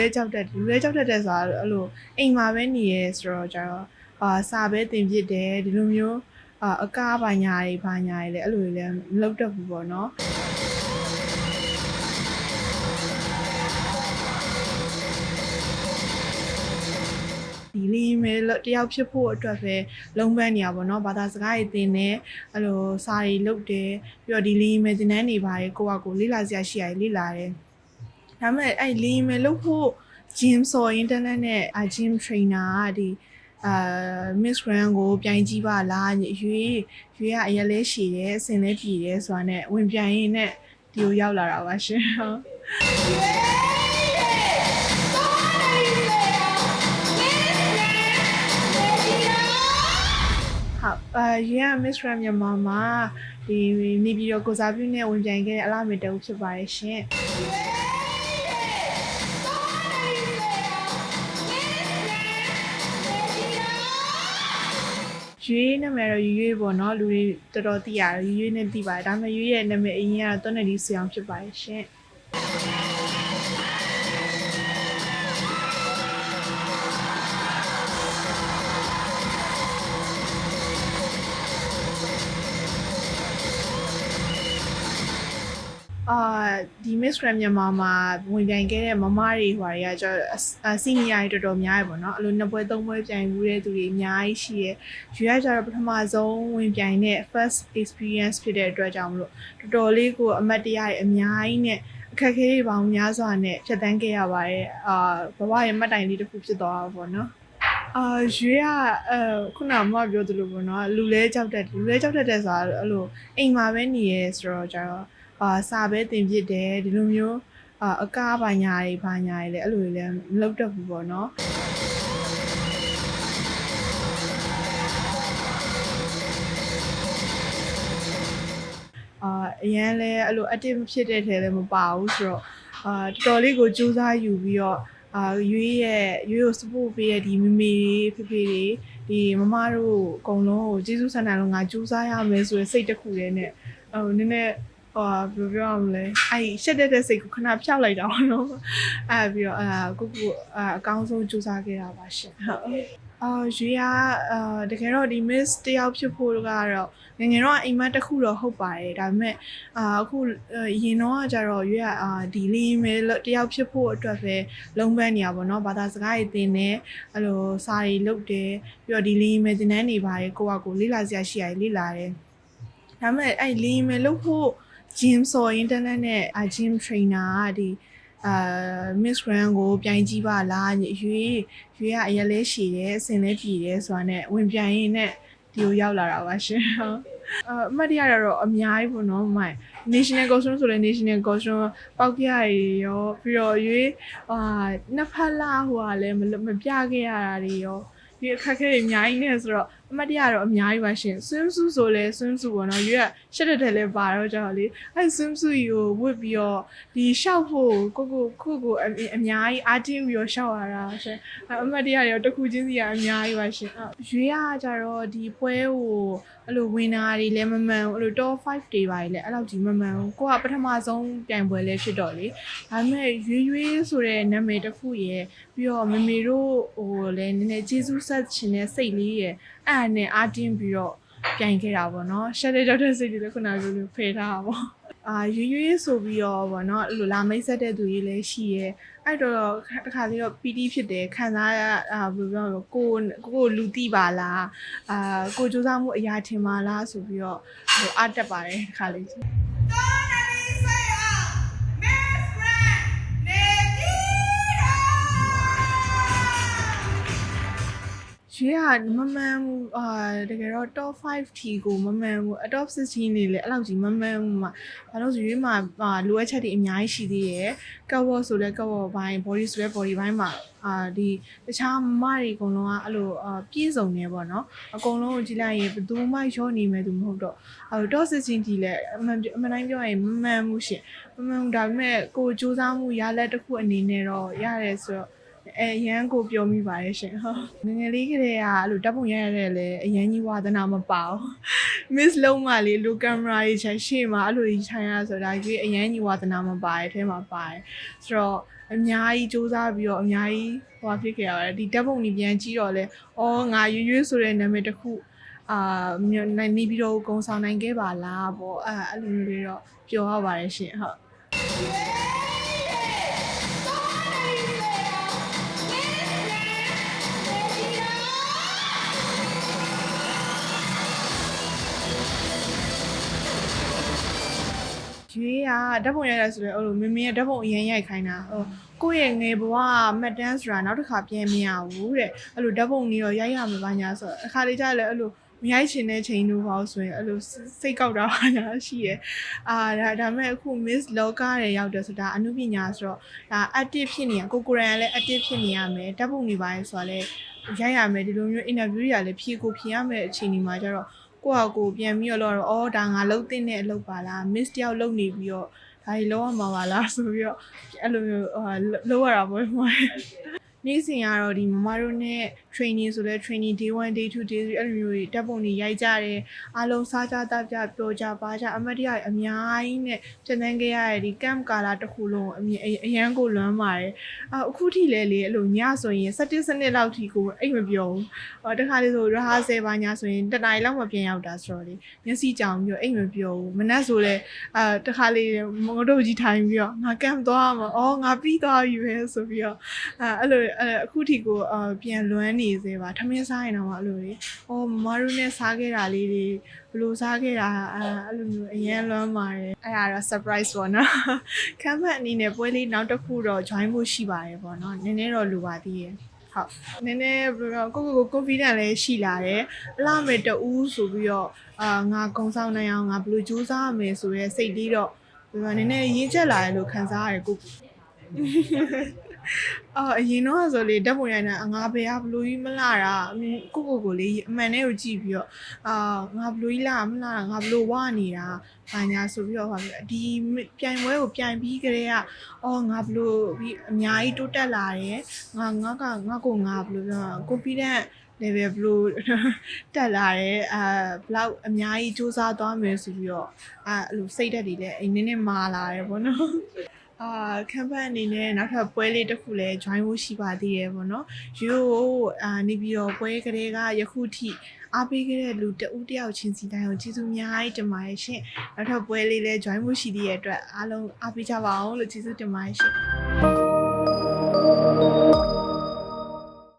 လဲကြောက်တတ်လူလဲကြောက်တတ်တဲ့ဆိုတာအဲ့လိုအိမ်မှာပဲနေရဲဆိုတော့ကျတော့အာစာပဲတင်ပြစ်တယ်ဒီလိုမျိုးအာအကားပါညာတွေပါညာတွေလည်းအဲ့လိုတွေလည်းမလုပ်တတ်ဘူးပေါ့နော်ဒီလင်းမဲတယောက်ဖြစ်ဖို့အတွက်ပဲလုံးပန်းနေရပါတော့ဘာသာစကားတွေသင်တယ်အဲ့လိုစာတွေလုပ်တယ်ပြီးတော့ဒီလင်းမဲသင်တန်းတွေပါတယ်ကိုကကိုလေ့လာစရာရှိရတယ်လေ့လာတယ် ဒါပေမဲ့အဲ့လင်းမဲလုပ်ဖို့ gym ဆို internet နဲ့ gym trainer ကဒီအာ Miss Grand ကိုပြိုင်ကြည့်ပါလားရွေးရွေးကအရက်လဲရှည်တယ်အစင်လဲပြည်တယ်ဆိုတာနဲ့ဝင်ပြိုင်ရင်နဲ့ဒီကိုရောက်လာတာပါရှင်ဟုတ်ဟုတ်အာရန် Miss Ram မြန်မာမှာဒီနေပြည်တော်ကိုစားပြုနဲ့ဝင်ပြိုင်ခဲ့တဲ့အလားမေတ္တဖြစ်ပါရဲ့ရှင် ရွေးနာမည်တော့ရွေးရွေးပေါ့နော်လူတွေတော်တော်သိရတယ်ရွေးရွေးနဲ့သိပါတယ်ဒါပေမဲ့ရွေးရဲ့နာမည်အရင်ကတော့တွန်းနယ်ဒီဆီအောင်ဖြစ်ပါရဲ့ရှင် အာဒီ Miss Grand မြန်မာမှာဝင်ပြိုင်ခဲ့တဲ့မမတွေဟွာတွေကကျွန်တော်စီနီယာတွေတော်တော်များရယ်ပေါ့နော်အဲ့လိုနှစ်ပွဲသုံးပွဲပြိုင်မှုတဲ့သူတွေအများကြီးရှိရယ်ယူရကြတော့ပထမဆုံးဝင်ပြိုင်တဲ့ first experience ဖြစ်တဲ့အတွက်ကြောင့်မလို့တော်တော်လေးကိုအမတ်တရားတွေအများကြီးနဲ့အခက်အခဲတွေပေါင်းများစွာနဲ့ဖြတ်တန်းခဲ့ရပါတယ်အာဘဝရဲ့မှတ်တိုင်လေးတစ်ခုဖြစ်သွားတာပေါ့နော်အာရွေးကအဲခုနကမပြောသလိုပေါ့နော်လူလဲကြောက်တတ်လူလဲကြောက်တတ်တဲ့ဆိုတာအဲ့လိုအိမ်မှာပဲနေရဲဆိုတော့ကျတော့ အာစာပဲတင်ပြစ်တယ်ဒီလိုမျိုးအာအကားပါညာတွေပါညာတွေလည်းအဲ့လိုတွေလည်းမလုပ်တတ်ဘူးပေါ့နော်အာအရန်လဲအဲ့လို active မဖြစ်တဲ့ထဲလည်းမပါဘူးဆိုတော့အာတော်တော်လေးကိုစူးစမ်းယူပြီးတော့အာရွေးရဲ့ရွေးကို support ပေးတဲ့ဒီမမေတွေဖေဖေတွေဒီမမတို့အကုန်လုံးကိုကျေးဇူးဆန္ဒလုံးငါစူးစမ်းရမယ်ဆိုရယ်စိတ်တစ်ခုတည်းနဲ့ဟိုနည်းနည်း ဟိုဘယ်လိုပြောရမလဲအဲ့ရှက်တဲ့တဲ့စိတ်ကိုခဏဖျောက်လိုက်တာပေါ့နော်အဲ့ပြီးတော့အာကိုကိုအာအကောင်းဆုံးကြိုးစားခဲ့တာပါရှင်ဟုတ်အာရွေးကအာတကယ်တော့ဒီ miss တယောက်ဖြစ်ဖို့ကတော့ငယ်ငယ်တော့အိမ်မက်တစ်ခုတော့ဟုတ်ပါတယ်ဒါပေမဲ့အာအခုရင်တော့ကကြတော့ရွေးကအာဒီလင်းမဲတယောက်ဖြစ်ဖို့အတွက်ပဲလုံးပန်းနေရပါတော့ဘာသာစကားတွေသင်တယ်အဲ့လိုစာတွေလုပ်တယ်ပြီးတော့ဒီလင်းမဲသင်တန်းတွေပါတယ်ကိုကကိုလေ့လာစရာရှိရတယ်လေ့လာတယ်ဒါပေမဲ့အဲ့လင်းမဲလုပ်ဖို့ gym ဆို internet နဲ့ gym trainer ကဒီအာ Miss Grand ကိုပြိုင်ကြည့်ပါလားရွေးရွေးကအရက်လဲရှည်တယ်အစင်လဲပြည်တယ်ဆိုတာနဲ့ဝင်ပြိုင်ရင်နဲ့ဒီကိုရောက်လာတာပါရှင်ဟုတ်အအမှတ်တရတော့အများကြီးပေါ့နော်မိုင် national costume ဆိုလဲ national costume ပောက်ပြရရောပြီးတော့ရွေးဟာနှစ်ဖက်လာဟိုကလည်းမမပြခဲ့ရတာတွေရောဒီအခက်အခဲတွေအများကြီးနဲ့ဆိုတော့ အမတ်တရတော့အများကြီးပါရှင် swimsuit ဆိုလဲ swimsuit ပေါ့နော်ရွေးကရှက်တဲ့တဲ့လဲပါတော့ကြောက်လေအဲ swimsuit ကြီးကိုဝတ်ပြီးတော့ဒီရှောက်ဖို့ကိုကိုခုကိုအအများကြီးအားတင်းပြီးတော့ရှောက်ရတာရှင်အမတ်တရတွေတော့တစ်ခုချင်းစီကအများကြီးပါရှင်ရွေးကကြတော့ဒီပွဲကိုအဲ့လိုဝင်တာတွေလည်းမမှန်ဘူးအဲ့လို top 5တွေပါလေအဲ့လောက်ကြီးမမှန်ဘူးကိုကပထမဆုံးပြိုင်ပွဲလဲဖြစ်တော့လေဒါပေမဲ့ရွေးရွေးဆိုတဲ့နာမည်တစ်ခုရယ်ပြီးတော့မမေတို့ဟိုလည်းနည်းနည်းကျေးဇူးဆက်ခြင်းနဲ့စိတ်လေးရယ်အဲ့ဒါနဲ့အားတင်းပြီးတော့ပြိုင်ခဲ့တာပေါ့နော်ရှက်တဲ့ကြောက်တဲ့စိတ်တွေလည်းခုနကလိုလိုဖယ်ထားတာပေါ့အာရွေးရွေးဆိုပြီးတော့ဗောနော်အဲ့လိုလာမိတ်ဆက်တဲ့သူကြီးလည်းရှိရဲအဲ့တော့တခါလေးတော့ပီတိဖြစ်တယ်ခံစားရအာဘယ်လိုပြောမလဲကိုကိုကိုလူတိပါလားအာကိုစူးစမ်းမှုအရာထင်ပါလားဆိုပြီးတော့ဟိုအတက်ပါတယ်တခါလေး ရွေးကမမှန်ဘူးအာတကယ်တော့ top 5 T ကိုမမှန်ဘူး top 16နေလေအဲ့လောက်ကြီးမမှန်ဘူးမှာဘာလို့ဆိုရွေးမှာအာလိုအပ်ချက်တွေအများကြီးရှိသေးရယ် cover ဆိုလဲ cover ဘိုင်း body ဆိုလဲ body ဘိုင်းမှာအာဒီတခြားမမတွေအကုန်လုံးကအဲ့လိုအာပြည့်စုံနေပေါ့နော်အကုန်လုံးကိုကြည့်လိုက်ရင်ဘယ်သူမှရောနေမယ်သူမဟုတ်တော့အဲ့ top 16 T လဲအမှန်အမှန်တိုင်းပြောရင်မမှန်ဘူးရှင်မမှန်ဘူးဒါပေမဲ့ကိုစူးစမ်းမှုရလက်တစ်ခုအနေနဲ့တော့ရတယ်ဆိုတော့ အဲရန်ကိုပြောမိပါတယ်ရှင်ဟုတ်ငယ်ငယ်လေးကလေးကအဲ့လိုတပ်ပုံရရတဲ့လေအရန်ကြီးဝါသနာမပါဘူး miss လုံးမလေးလိုကင်မရာကြီးချက်ရှေ့မှာအဲ့လိုကြီးထိုင်ရဆိုတာကြီးအရန်ကြီးဝါသနာမပါရဲ့အဲထဲမှာပါတယ်ဆိုတော့အများကြီးစူးစမ်းပြီးတော့အများကြီးဟိုဖြစ်ခဲ့ရတယ်ဒီတပ်ပုံကြီးပြန်ကြည့်တော့လေအော်ငါရွရွဆိုတဲ့နာမည်တစ်ခုအာမြို့နိုင်နေပြီးတော့ကုံဆောင်နိုင်ခဲ့ပါလားပေါ့အဲအဲ့လိုမျိုးလေးတော့ပြောရပါတယ်ရှင်ဟုတ် ရွေးကဓာတ်ပုံရိုက်ရဆိုတော့အဲ့လိုမင်းမင်းရဲ့ဓာတ်ပုံအရင်ရိုက်ခိုင်းတာဟိုကိုယ့်ရဲ့ငယ်ဘဝမှတ်တမ်းဆိုတာနောက်တစ်ခါပြန်မရဘူးတဲ့အဲ့လိုဓာတ်ပုံကြီးတော့ရိုက်ရမှာပါညာဆိုတော့အခါလေးကျလည်းအဲ့လိုမရိုက်ချင်တဲ့ချိန်တို့ပေါ့ဆိုရင်အဲ့လိုစိတ်ကောက်တာပါညာရှိရယ်အာဒါဒါပေမဲ့အခု Miss Loka တွေရောက်တယ်ဆိုတာအမှုပညာဆိုတော့ဒါ active ဖြစ်နေရကိုကိုရန်လည်း active ဖြစ်နေရမယ်ဓာတ်ပုံတွေပါရင်ဆိုတာလည်းရိုက်ရမယ်ဒီလိုမျိုး interview တွေလည်းဖြေကိုဖြေရမယ်အချိန်ဒီမှာကျတော့ ကိုယ့်ဟာကိုယ်ပြန်ပြီးတော့တော့အော်ဒါငါလှုပ်တင်တဲ့အလုပ်ပါလား miss တယောက်လှုပ်နေပြီးတော့ဒါကြီးလောက်ရမှာပါလားဆိုပြီးတော့အဲ့လိုမျိုးဟာလှုပ်ရတာပေါ့မှာနေ့စဉ်ကတော့ဒီမမတို့နဲ့ training ဆိုလဲ training day 1 day 2 day 3အဲ့လိုမျိုးတွေတက်ပုံတွေရိုက်ကြတယ်အားလုံးစားကြတောက်ကြပြောကြပါကြအမတ်တရအများကြီးနဲ့ပြန်တန်းခဲ့ရတဲ့ဒီ camp ကာလာတစ်ခုလုံးအမြင်အရန်ကိုလွမ်းပါတယ်အခုထိလဲလေအဲ့လိုညဆိုရင်17စနစ်လောက်ထိကိုအိတ်မပြောဘူးဟောတခါလေးဆိုရဟာဆယ်ပါညာဆိုရင်တနားရီလောက်မပြန်ရောက်တာဆိုတော့လေမျက်စိကြောင်ပြီးတော့အိမ်မပြောဘူးမနှက်ဆိုလဲအာတခါလေးမငတို့ကြီးထိုင်ပြီးတော့ငါကမ်သွားမှာအော်ငါပြီးသွားပြီပဲဆိုပြီးတော့အဲအဲ့လိုအဲ့အခုထိကိုအာပြန်လွမ်းနေစေပါထမင်းစားရင်တော့အဲ့လိုလေအော်မမတို့နဲ့စားခဲ့တာလေးတွေဘယ်လိုစားခဲ့တာအဲအဲ့လိုမျိုးအရင်လွမ်းပါတယ်အဲ့ဒါတော့ surprise ပေါ့နော်ခမ်းမတ်အနေနဲ့ပွဲလေးနောက်တစ်ခုတော့ join ဖို့ရှိပါတယ်ပေါ့နော်နည်းနည်းတော့လိုပါသေးရဲ့ဟုတ်နည်းနည်းဘယ်လိုကိုကိုကို confident လည်းရှိလာတယ်အလားမဲ့တူးဆိုပြီးတော့အာငါကုံဆောင်နိုင်အောင်ငါဘယ်လိုကြိုးစားရမယ်ဆိုရဲစိတ်လေးတော့ဘယ်လိုနည်းနည်းရင်းချက်လာတယ်လို့ခံစားရတယ်ကိုကို အော်အရင်တော့ဆိုလေဓာတ်ပုံရိုက်နေတာငါဘယ်ကဘလို့ကြီးမလာတာအမေကိုကိုကိုလေးအမှန်နဲ့ကိုကြည့်ပြီးတော့အာငါဘလို့ကြီးလာမလာတာငါဘလို့ဝနေတာဘာညာဆိုပြီးတော့ဟာဒီပြိုင်ပွဲကိုပြိုင်ပြီးကြတဲ့ကအော်ငါဘလို့ပြီးအများကြီးတိုးတက်လာတယ်ငါငါကငါကိုငါဘလို့ပြော confident level ဘလို့တက်လာတယ်အာဘလောက်အများကြီးစူးစမ်းသွားမယ်ဆိုပြီးတော့အာအဲ့လိုစိတ်ဓာတ်တွေလည်းအိမ်နည်းနည်းမာလာတယ်ပေါ့နော် အာကမ်ပန်းအနေနဲ့နောက်ထပ်ပွဲလေးတစ်ခုလည်း join ဖို့ရှိပါသေးတယ်ပေါ့နော်ရိုးအာနေပြီးတော့ပွဲကလေးကယခုထိအားပေးခဲ့တဲ့လူတဦးတယောက်ချင်းစီတိုင်းကိုကျေးဇူးအများကြီးတင်ပါတယ်ရှင်နောက်ထပ်ပွဲလေးလည်း join ဖို့ရှိသေးတဲ့အတွက်အားလုံးအားပေးကြပါအောင်လို့ကျေးဇူးတင်ပါတယ်ရှင်